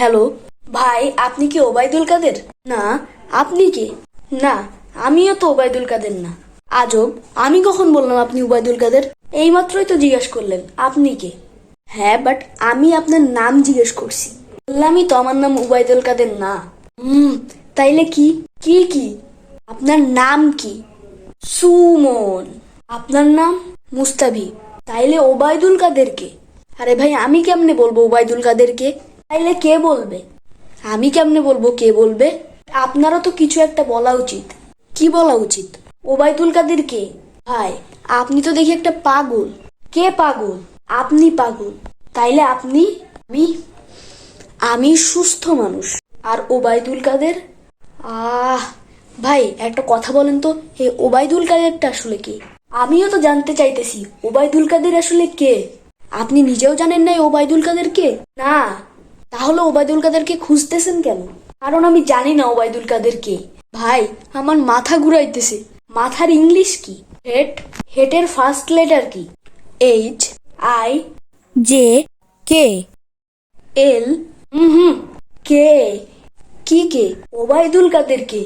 Hello, ভাই, আপনি কি ওবায়দুল কাদের? না, আপনি কি? না, আমিও তো ওবায়দুল কাদের না। আজব, আমি কখন বললাম আপনি ওবায়দুল কাদের? এইমাত্রই তো জিজ্ঞেস করলেন, আপনি কে? হ্যাঁ বাট আমি আপনার নাম জিজ্ঞেস করছি। বললামই তো আমার নাম উবায়দুল কাদের না। হুম, তাইলে কি? কি কি? আপনার নাম কি? সুমন। আপনার নাম? মুস্তাবি তাইলে ওবায়দুল কাদেরকে আরে ভাই, আমি কেমনে বলব ওবায়দুল কাদেরকে তাইলে কে বলবে? আমি কেমনে বলব কে বলবে? আপনারও তো কিছু একটা বলা উচিত। কি বলা উচিত? ওবায়দুল কাদের কে? ভাই, আপনি তো দেখি একটা পাগল। কে পাগল? আপনি পাগল। তাইলে আপনি, আমি? আমি সুস্থ মানুষ। আর ওবায়দুল কাদের? আহ, ভাই, একটা কথা বলেন তো। এই ওবায়দুল কাদেরটা আসলে কে? আমিও তো জানতে চাইতেছি, ওবায়দুল কাদের আসলে কে? আপনি নিজেও জানেন না ওবায়দুল কাদের কে? না। তাহলে ওবায়দুল কাদেরকে খুঁজতেছেন কেন? কারণ আমি জানি না ওবায়দুল কাদের কে ভাই, আমার মাথা ঘুরাইতেছে। মাথার ইংলিশ কি? হেট হেটের ফার্স্ট লেটার কি? H I J K L হুম কে কি কে? ওবায়দুল কাদের কে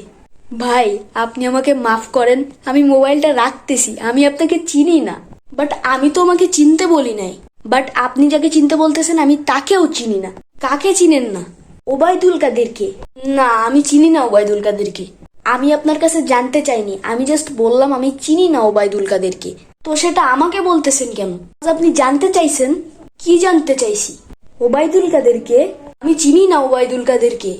ভাই, আপনি আমাকে মাফ করেন, আমি মোবাইলটা রাখতেছি, আমি আপনাকে চিনি না। বাট আমি তো আমাকে চিনতে বলি নাই। বাট আপনি যাকে চিনতে বলতেছেন, আমি তাকেও চিনি না। কাকে চিনেন না? ওবায়দুল কাদেরকে। না, আমি চিনি না ওবায়দুল কাদেরকে। আমি আপনার কাছে জানতে চাইনি। আমি জাস্ট বললাম আমি চিনি না ওবায়দুল কাদেরকে। তো সেটা আমাকে বলতেছেন কেন? আপনি জানতে চাইছেন? কি জানতে চাইছি? ওবায়দুল কাদেরকে? আমি চিনি না ওবায়দুল কাদেরকে।